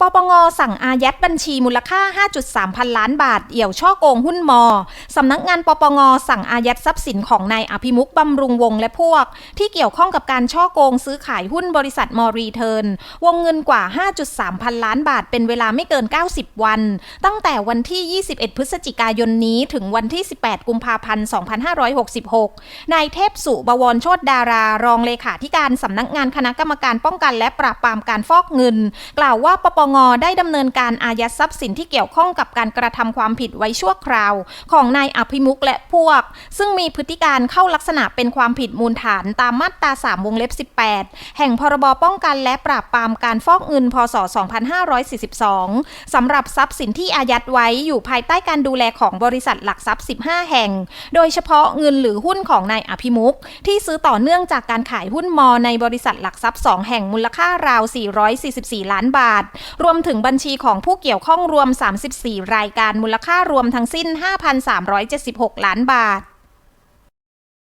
ปปงสั่งอายัดบัญชีมูลค่า 5.3 พันล้านบาท เอี่ยวช่อโกงหุ้นมอ สำนักงานปปงสั่งอายัดทรัพย์สินของนายอภิมุกบำรุงวงศ์และพวก ที่เกี่ยวข้องกับการช่อโกงซื้อขายหุ้นบริษัทมอรีเทิร์นวงเงินกว่า 5.3 พันล้านบาทเป็นเวลาไม่เกิน 90 วัน ตั้งแต่วันที่ 21 พฤศจิกายนนี้ถึงวันที่ 18 กุมภาพันธ์ 2566 นายเทพสุบวรโชตดารารองเลขาธิการสำนักงานคณะกรรมการป้องกันและปราบปรามการฟอกเงิน กล่าวว่าปปงได้ดำเนินการอายัดทรัพย์สินที่เกี่ยวข้องกับการกระทำความผิดไว้ชั่วคราว ของนายอภิมุกและพวก ซึ่งมีพฤติการเข้าลักษณะเป็นความผิดมูลฐานตามมาตรา 3 วงเล็บ 18 แห่งพรบป้องกันและปราบปรามการฟอกเงินพศ 2542 สำหรับทรัพย์สินที่อายัดไว้อยู่ภายใต้การดูแลของบริษัทหลักทรัพย์ 15 แห่ง โดยเฉพาะเงินหรือหุ้นของนายอภิมุกที่ซื้อต่อเนื่องจากการขายหุ้นมอในบริษัทหลักทรัพย์ 2 แห่งมูลค่าราว 444 ล้านบาทรวมถึงบัญชีของผู้เกี่ยวข้องรวม 34 รายการมูลค่ารวมทั้งสิ้น 5,376 ล้านบาท